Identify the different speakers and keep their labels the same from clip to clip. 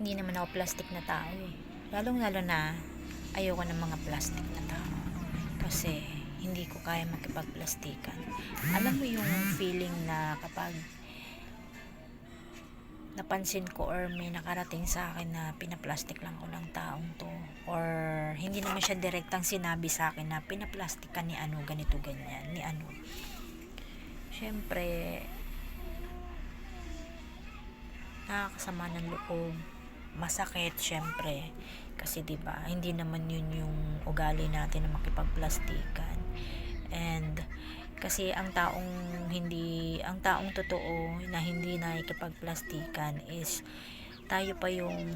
Speaker 1: hindi naman ako plastic na tao eh. Lalong lalo na ayoko ng mga plastic na tao. Kasi hindi ko kaya makipagplastikan. Alam mo yung feeling na kapag napansin ko or may nakarating sa akin na pinaplastic lang ko ng taong to or hindi naman siya direktang sinabi sa akin na pinaplastic ka ni ano ganito ganyan ni ano syempre nakakasama ng loob masakit syempre. Kasi 'di ba hindi naman yun yung ugali natin na makipagplastikan. And kasi ang taong hindi ang taong totoo na hindi nakikipagplastikan is tayo pa yung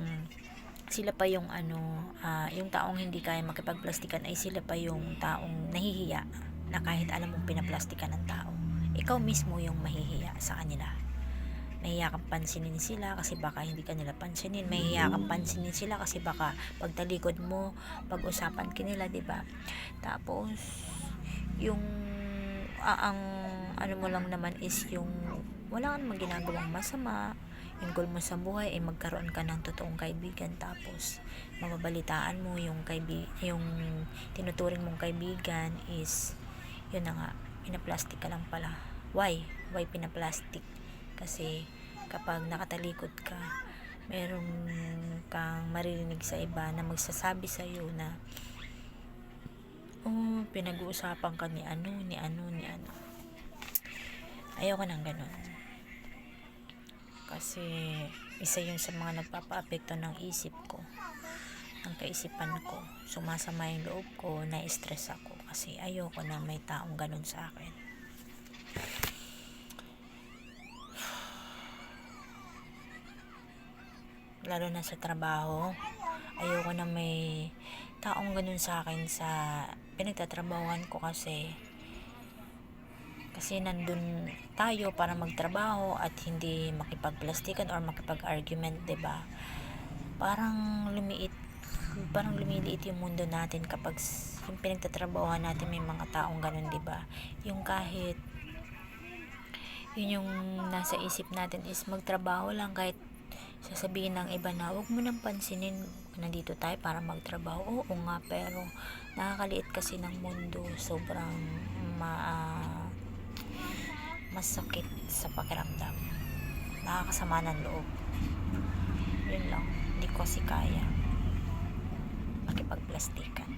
Speaker 1: sila pa yung ano ah, yung taong hindi kaya makipagplastikan ay sila pa yung taong nahihiya na kahit alam mong pinaplastikan ng tao. Ikaw mismo yung mahihiya sa kanila mahihiya kang pansinin sila kasi baka hindi ka nila pansinin. Mahihiya kang pansinin sila kasi baka pagtalikod mo pag-usapan ka nila 'di ba? Tapos yung ah, ang ano mo lang naman is yung wala kang ginagawang masama. Yung goal mo sa buhay ay magkaroon ka ng totoong kaibigan. Tapos mababalitaan mo yung kaibi yung tinuturing mong kaibigan is yun na nga pinaplastic ka lang pala. Why? Why pinaplastic kasi kapag nakatalikod ka meron kang maririnig sa iba na magsasabi sa iyo na oh, pinag-uusapan ka ni ano, ni ano, ni ano. Ayoko nang ganun. Kasi isa yun sa mga nagpapa-apekto ng isip ko, ng kaisipan ko. Sumasama yung loob ko, na-stress ako kasi ayoko na may taong ganun sa akin. Lalo na sa trabaho, ayoko na may taong ganun sa akin sa pinagtatrabahuan ko kasi kasi nandun tayo para magtrabaho at hindi makipagplastikan or makipag-argument, 'di ba? Parang lumiit parang lumiliit yung mundo natin kapag yung pinagtatrabahuan natin may mga taong ganun, 'di ba? Yung kahit yun yung nasa isip natin is magtrabaho lang kahit sasabihin ng iba na huwag mo nang pansinin nandito tayo para magtrabaho. Oo nga pero nakakaliit kasi ng mundo. Sobrang ma masakit sa pakiramdam. Nakakasama ng loob. Yun lang. Hindi ko kasi kaya. Makipagplastikan